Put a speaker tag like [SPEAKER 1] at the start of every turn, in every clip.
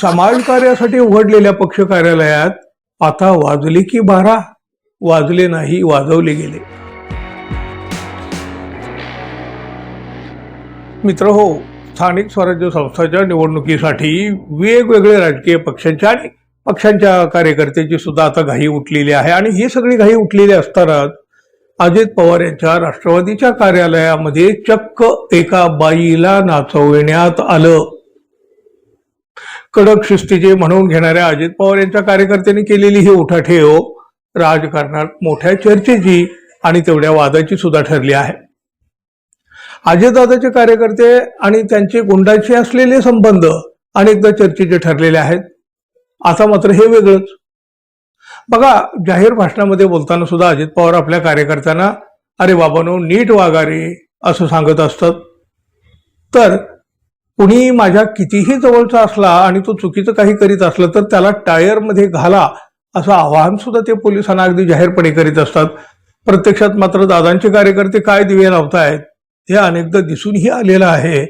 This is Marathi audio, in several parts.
[SPEAKER 1] समाजकार्यासाठी उघडलेल्या पक्ष कार्यालयात आता वाजले की बारा वाजले नाही वाजवले गेले. मित्र हो स्थानिक स्वराज्य संस्थांच्या निवडणुकीसाठी वेगवेगळे राजकीय पक्षांच्या आणि पक्षांच्या कार्यकर्त्यांची सुद्धा आता घाई उठलेली आहे. आणि ही सगळी घाई उठलेली असतानाच अजित पवार यांच्या राष्ट्रवादीच्या कार्यालयामध्ये चक्क एका बाईला नाचविण्यात आलं. कडक शिस्तीचे म्हणून घेणाऱ्या अजित पवार यांच्या कार्यकर्त्यांनी केलेली ही उठाठेव राजकारणात मोठ्या चर्चेची आणि तेवढ्या वादाची सुद्धा ठरली आहे. अजितदादाचे कार्यकर्ते आणि त्यांचे गुंडाचे असलेले संबंध अनेकदा चर्चेचे ठरलेले आहेत. आता मात्र हे वेगळंच. बघा जाहीर भाषणामध्ये बोलताना सुद्धा अजित पवार आपल्या कार्यकर्त्यांना अरे बाबानो नीट वागा रे असं सांगत असतात. तर कुणी माझ्या कितीही जवळचा असला आणि तो चुकीचं काही करीत असलं तर त्याला टायरमध्ये घाला असं आवाहन सुद्धा ते पोलिसांना अगदी जाहीरपणे करीत असतात. प्रत्यक्षात मात्र दादांचे कार्यकर्ते काय दिवे लावतायत हे अनेकदा दिसूनही आलेलं आहे.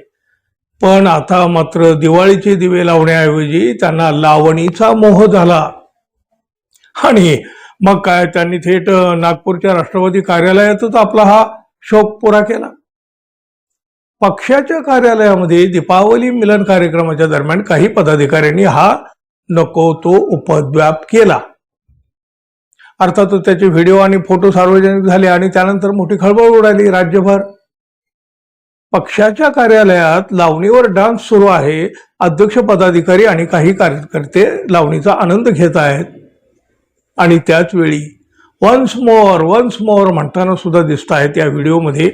[SPEAKER 1] पण आता मात्र दिवाळीचे दिवे लावण्याऐवजी त्यांना लावणीचा मोह झाला. आणि मग काय त्यांनी थेट नागपूरच्या राष्ट्रवादी कार्यालयातच आपला हा शोक पुरा केला. पक्षाच्या कार्यालयामध्ये दीपावली मिलन कार्यक्रमाच्या दरम्यान काही पदाधिकाऱ्यांनी हा नको तो उपद्व्याप केला. अर्थातच त्याचे व्हिडिओ आणि फोटो सार्वजनिक झाले आणि त्यानंतर मोठी खळबळ उडाली राज्यभर. पक्षाच्या कार्यालयात लावणीवर डान्स सुरू आहे अध्यक्ष पदाधिकारी आणि काही कार्यकर्ते लावणीचा आनंद घेत आहेत. आणि त्याच वेळी वन्स मोर वन्स मोर म्हणताना सुद्धा दिसत आहेत या व्हिडिओमध्ये.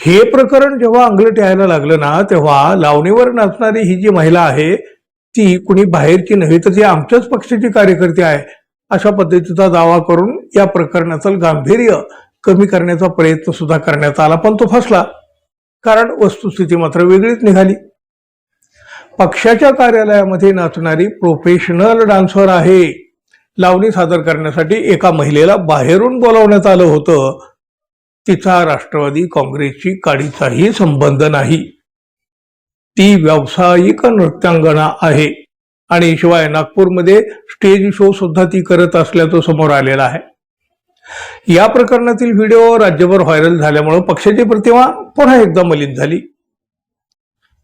[SPEAKER 1] हे प्रकरण जेव्हा अंगलट यायला लागलं ना तेव्हा लावणीवर नाचणारी ही जी महिला आहे ती कुणी बाहेरची नव्हे तर ती आमच्याच पक्षाची कार्यकर्ती आहे. अशा पद्धतीचा दावा करून या प्रकरणाचं गांभीर्य कमी करण्याचा प्रयत्न सुद्धा करण्यात आला पण तो फसला. कारण वस्तुस्थिती मात्र वेगळीच निघाली. पक्षाच्या कार्यालयामध्ये नाचणारी प्रोफेशनल डान्सर आहे. लावणी सादर करण्यासाठी एका महिलेला बाहेरून बोलावण्यात आलं होतं. तिचा राष्ट्रवादी काँग्रेसची काडीचाही संबंध नाही. ती व्यावसायिक नृत्यांगना आहे आणि शिवाय नागपूरमध्ये स्टेज शो सुद्धा ती करत असल्याचं समोर आलेला आहे. या प्रकरणातील व्हिडिओ राज्यभर व्हायरल झाल्यामुळे पक्षाची प्रतिमा पुन्हा एकदा मलिन झाली.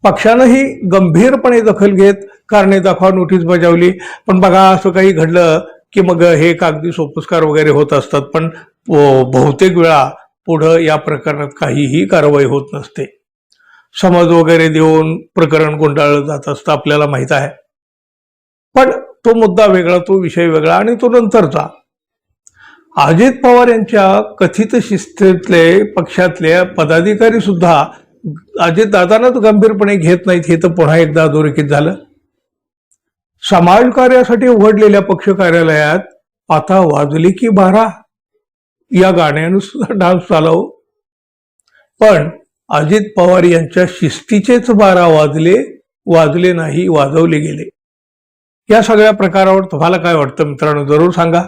[SPEAKER 1] पक्षानंही गंभीरपणे दखल घेत कारणे दाखवा नोटीस बजावली. पण बघा असं काही घडलं की मग हे कागदी सोपस्कार वगैरे होत असतात पण बहुतेक वेळा पुढं या प्रकरणात काहीही कारवाई होत नसते. समज वगैरे देऊन प्रकरण गुंडाळलं जात असतं आपल्याला माहीत आहे. पण तो मुद्दा वेगळा तो विषय वेगळा आणि तो नंतरचा. अजित पवार यांच्या कथित शिस्तीतले पक्षातले पदाधिकारी सुद्धा अजित दादांनाच गंभीरपणे घेत नाहीत हे तर पुन्हा एकदा अधोरेखित झालं. समाजकार्यासाठी उघडलेल्या पक्ष कार्यालयात आता वाजली की बारा. या गाण्यानं सुद्धा डान्स चालव हो. पण अजित पवार यांच्या शिस्तीचेच बारा वाजले वाजले नाही वाजवले गेले. या सगळ्या प्रकारावर तुम्हाला काय वाटतं मित्रांनो जरूर सांगा.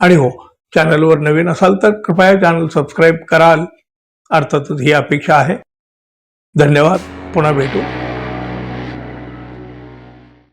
[SPEAKER 1] आणि हो चॅनलवर नवीन असाल तर कृपया चॅनल सबस्क्राईब कराल. अर्थातच ही अपेक्षा आहे. धन्यवाद. पुन्हा भेटू.